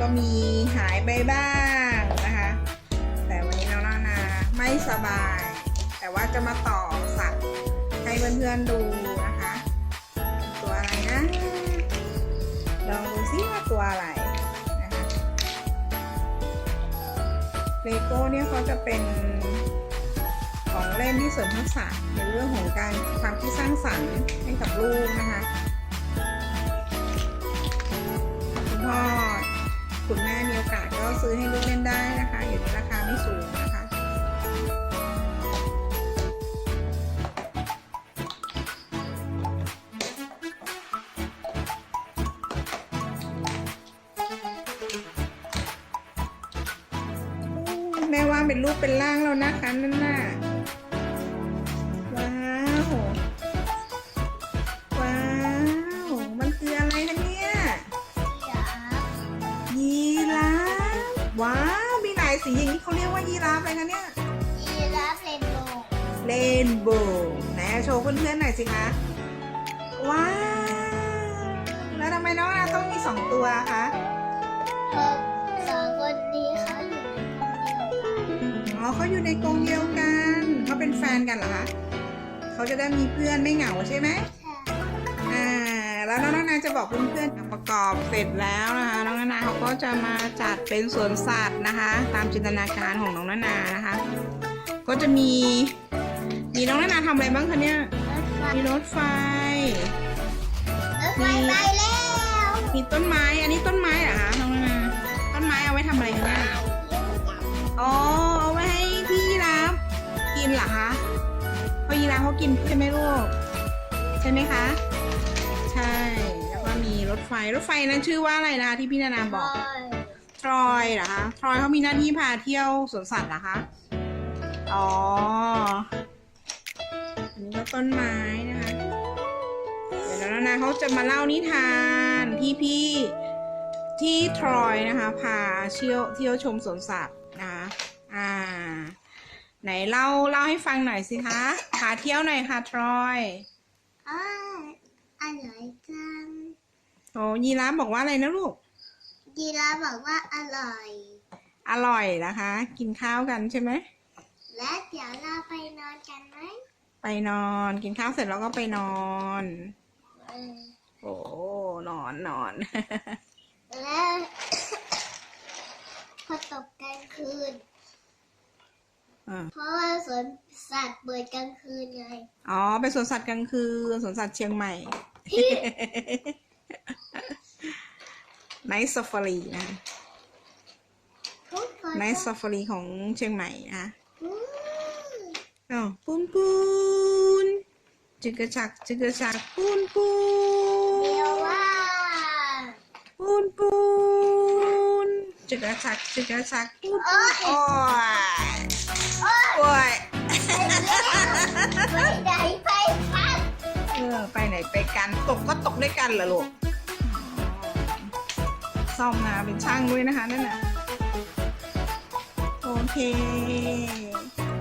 ก็มีหายไปบ้างนะคะ แต่วันนี้น้องนานาไม่สบาย แต่ว่าจะมาต่อสัตว์ให้เพื่อนๆดูนะคะ ตัวอะไรนะ ลองดูซิว่าตัวอะไรนะคะเลโก้เนี่ยเขาจะเป็นของเล่นที่เสริมทักษะในเรื่องของการความคิดสร้างสรรค์ให้กับลูกนะคะ ม่มีโอกาสก็ซื้อให้ลูกเล่นได้นะคะ อยู่ในราคาไม่สูงนะคะแม่ว่าเป็นรูปเป็นร่างแล้วนะคะนั่นน่ะ รียกว่ายีราฟอะไรคะเนี่ย ยีราฟเรนโบว์เรนโบว์ไหนโชว์เพื่อนๆหน่อยสิคะว้าวแล้วทำไมน้องอาต้องมีสองตัวคะเพราะสองคนนี้เขาอยู่ในกรงเดียวกันอ๋อเขาอยู่ในกรงเดียวกันเขาเป็นแฟนกันเหรอคะเขาจะได้มีเพื่อนไม่เหงาใช่ไหมใช่อ่า แล้วน้องนาจะบอกเพื่อนๆประกอบเสร็จแล้วนะคะ น้องนานาเขาก็จะมาจัดเป็นสวนสัตว์นะคะ ตามจินตนาการของน้องนานานะคะ ก็จะมี มีน้องนานาทำอะไรบ้างคะเนี่ย มีรถไฟรถไฟไปแล้ว มีต้นไม้ อันนี้ต้นไม้เหรอคะน้องนานาต้นไม้เอาไว้ทำอะไรคะเนี่ยอ๋อเอาไว้ให้พี่ยีราฟกินเหรอคะเพราะยีราฟเขากินใช่ไหมลูกใช่ไหมคะใช่แล้วก็มี รถไฟ รถไฟนั้นชื่อว่าอะไรนะคะที่พี่นานาบอก ทรอยเหรอคะ ทรอยเขามีหน้าที่พาเที่ยวสวนสัตว์เหรอคะ อ๋อ อันนี้ก็ต้นไม้นะคะ เดี๋ยวนานาเขาจะมาเล่านิทานที่พี่ที่ทรอยนะคะพาเที่ยวเที่ยวชมสวนสัตว์นะคะอ่า ไหนเล่าเล่าให้ฟังหน่อยสิคะพาเที่ยวหน่อยค่ะทรอยอ่าอร่อยจัง โอ้ยีราฟบอกว่าอะไรนะลูก ยีราฟบอกว่าอร่อย อร่อยนะคะ กินข้าวกันใช่ไหม และเดี๋ยวเราไปนอนกันไหม ไปนอน กินข้าวเสร็จแล้วก็ไปนอนเออโอ้นอนนอน แล้วพอตกกลางคืนอ่าเพราะว่าสวนสัตว์เปิดกลางคืนไง อ๋อ ไปสวนสัตว์กลางคืน สวนสัตว์เชียงใหม่ ไนท์ซ a ฟารีนะทุกคนไนท์ซ a ฟารีของเชียงใหม่นะอืมอ๋อปูนปูนจึกกระชักจึกกระชักปูนปูเดียวนว่าปูนปูนจึกกระชักจึกกระชักปูนโอ๊ยโอ้ยโอ๊ยโอ้ยไปไหนไปกันเออไปไหนไปกันตกก็ตกด้วยกันเหรอลูก ซ่อมนะ เป็นช่างด้วยนะคะนั่นน่ะ โอเค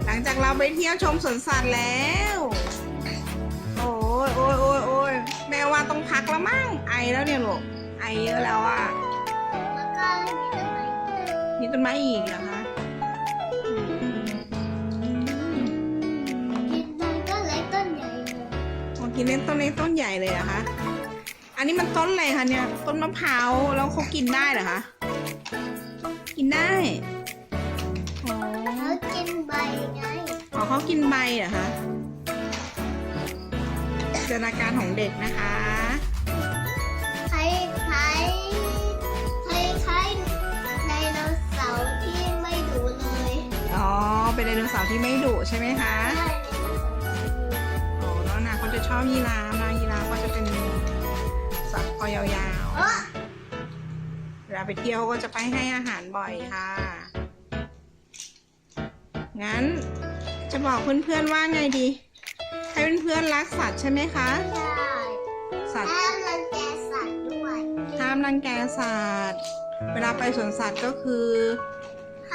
หลังจากเราไปเที่ยวชมสวนสัตว์แล้ว โอ้ยโอ้ยโอ้ยโอ้ยแม่ว่าต้องพักแล้วมั้ง ไอแล้วเนี่ยลูก ไอเยอะแล้วอะแล้วก็มีต้นไม้มีต้นไม้อีกเหรอคะกินมันก็เล็กต้นใหญ่เลยอ๋อกินเล่นต้นเล็กต้นใหญ่เลยเหรอะคะ อันนี้มันต้นอะไรคะเนี่ย ต้นมะพร้าวแล้วเขากินได้เหรอคะ กินได้อ๋อแล้วกินใบไงอ๋อเขากินใบเหรอคะจินตนาการของเด็กนะคะคล้ายคล้ายคล้ายคล้ายไดโนเสาร์ที่ไม่ดุเลย อ๋อ เป็นไดโนเสาร์ที่ไม่ดุใช่ไหมคะ ใช่อ๋อแล้วนะเขาจะชอบยีราฟนะยีราฟก็จะเป็น สัตว์คอยาวโอ้ๆเวลาไปเที่ยวก็จะไปให้อาหารบ่อยค่ะ งั้นจะบอกเพื่อนๆว่าไงดี ให้เพื่อนๆรักสัตว์ใช่ไหมคะใช่สัตว์ห้ามรังแกสัตว์ด้วย ห้ามรังแกสัตว์ เวลาไปสวนสัตว์ก็คือ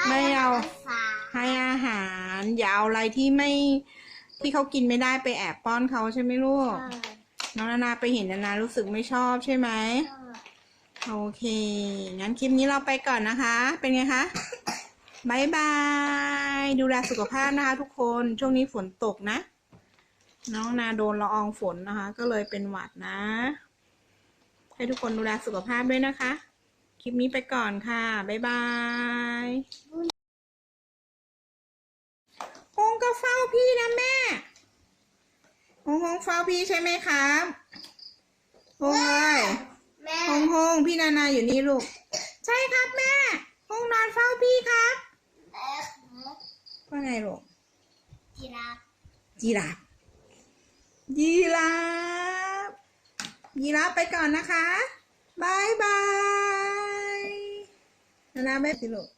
ไม่เอาให้อาหารสัตว์ให้อาหารอย่าเอาอะไรที่ไม่ที่เขากินไม่ได้ไปแอบป้อนเขาใช่ไหมลูกใช่ น้องนานาไปเห็นนานารู้สึกไม่ชอบใช่ไหมใช่โอเค งั้นคลิปนี้เราไปก่อนนะคะ เป็นไงคะบายบาย ดูแลสุขภาพนะคะทุกคน ช่วงนี้ฝนตกนะ น้องนาโดนละอองฝนนะคะ ก็เลยเป็นหวัดนะ ให้ทุกคนดูแลสุขภาพด้วยนะคะ คลิปนี้ไปก่อนค่ะบ๊ายบายฮงก็เฝ้าพี่นะแม่ ฮงฮงเฝ้าพี่ใช่ไหมครับฮงเลยแม่ฮงฮงพี่นานาอยู่นี่ลูก ใช่ครับแม่ฮงนอนเฝ้าพี่ครับแม่ว่าไงลูกจีราฟยีราฟยีราฟยีราฟไปก่อนนะคะบายบายนานาไม่สิลูก